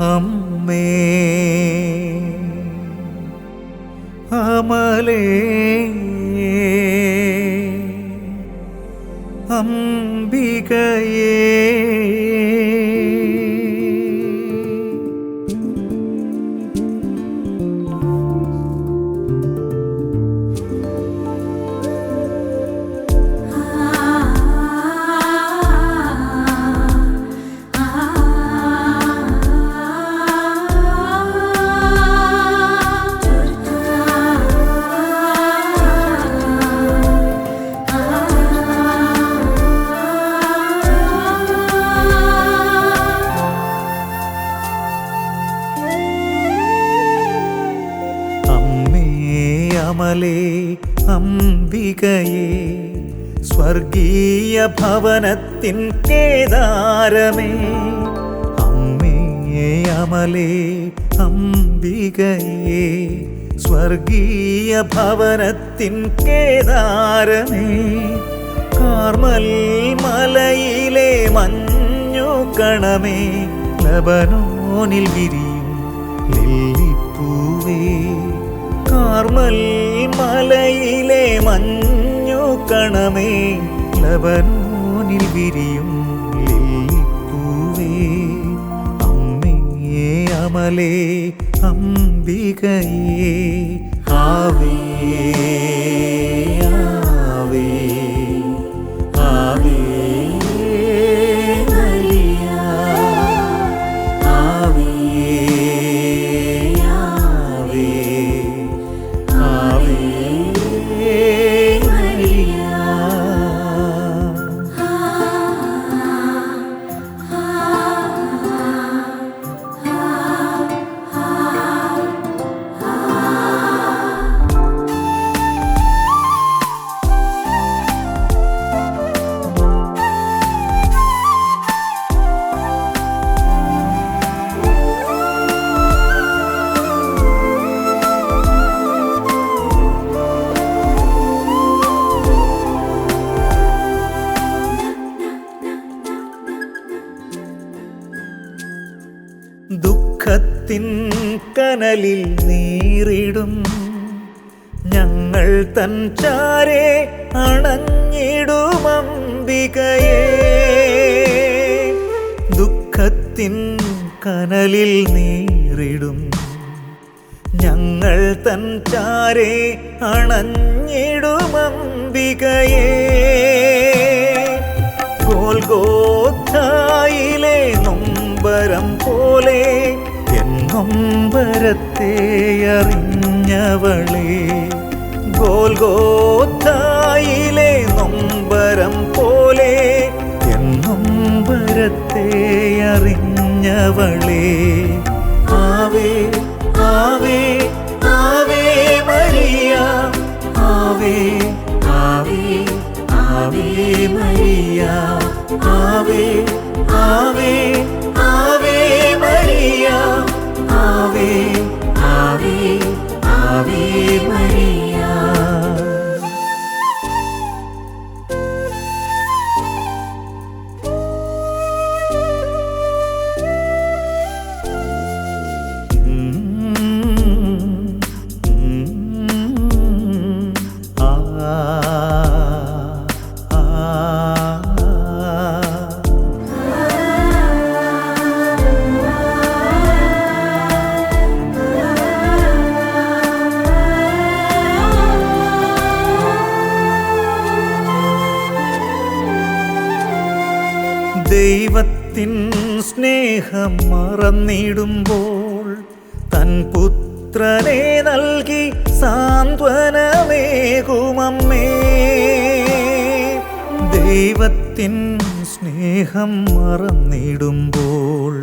അമ്മേ. അമലേ. അംബികയേ. അമലേ അംബികയേ സ്വർഗീയ ഭവനത്തിൻ കേദാരമേ. അമ്മേ അമലേ അംബികയേ സ്വർഗീയ ഭവനത്തിൻ കേദാരമേ. കാർമൽ മലയിലെ മഞ്ഞു കണമേ ലബനോനിൽ വിരിയും ലില്ലിപ്പൂവേ കാർമൽ മലയിലെ മഞ്ഞു കണമേ ലബനോനിൽ വിരിയും പൂവേ അമ്മേ അമലേ അംബികയേ. ആവേ ആവേ ആവേ. ദുഃഖത്തിൻ കനലിൽ നീറിടും. ഞങ്ങൾ തൻ ചാരെ അണഞ്ഞിടുമംബികയേ ദുഃഖത്തിൻ കനലിൽ നീറിടും. ഞങ്ങൾ തൻ ചാരെ അണഞ്ഞിടുമംബികയേ ഗോൽഗോഥായിലെ നൊമ്പരം പോലെ എന്നൊമ്പരത്തെ അറിഞ്ഞവളെ. ഗോൽഗോത്തായിലെ നൊമ്പരം പോലെ എന്നൊമ്പരത്തെ അറിഞ്ഞവളെ. ആവേ ആവേ ആവേ മരിയ. ആവേ ആവേ ആവേ മരിയ. ആവേ ആവേ ആവേ ആവേ ദൈവത്തിൻ സ്നേഹം മറന്നിടുമ്പോൾ തൻ പുത്രനെ നൽകി സാന്ത്വനമേകുമമ്മേ. ദൈവത്തിൻ സ്നേഹം മറന്നിടുമ്പോൾ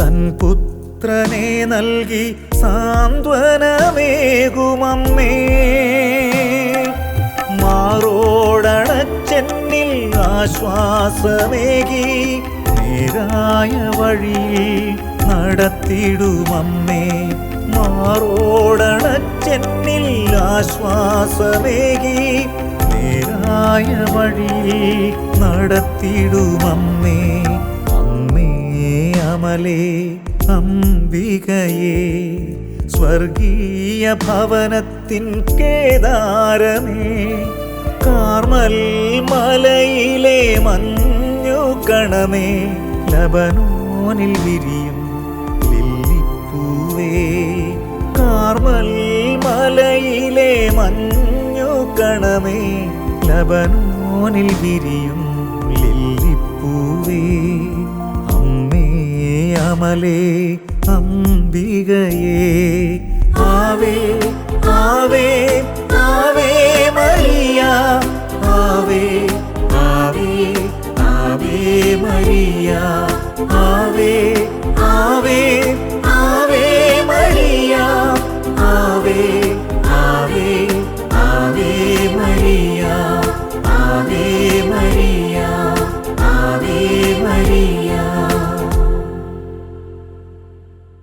തൻ പുത്രനെ നൽകി സാന്ത്വനമേകുമമ്മേ. മാറോടണച്ചെന്നിൽ ആശ്വാസമേകി നേരായ വഴിയിൽ നടത്തിടുമമ്മേ. മാറോടണച്ചെന്നിൽ ആശ്വാസമേകി നേരായ വഴിയിൽ നടത്തിടുമമ്മേ. അമ്മേ അമലേ അംബികയേ സ്വർഗീയ ഭവനത്തിൻ കേദാരമേ. കാർമൽ മലയിലെ മഞ്ഞു കണമേ ലബനോനിൽ വിരിയും ലില്ലിപ്പൂവേ. കാർമൽ മലയിലെ മഞ്ഞു കണമേ ലബനോനിൽ വിരിയും ലില്ലിപ്പൂവേ. അമ്മേ അമലേ അംബികയേ. ആവേ മരിയ ആവേ ആവേ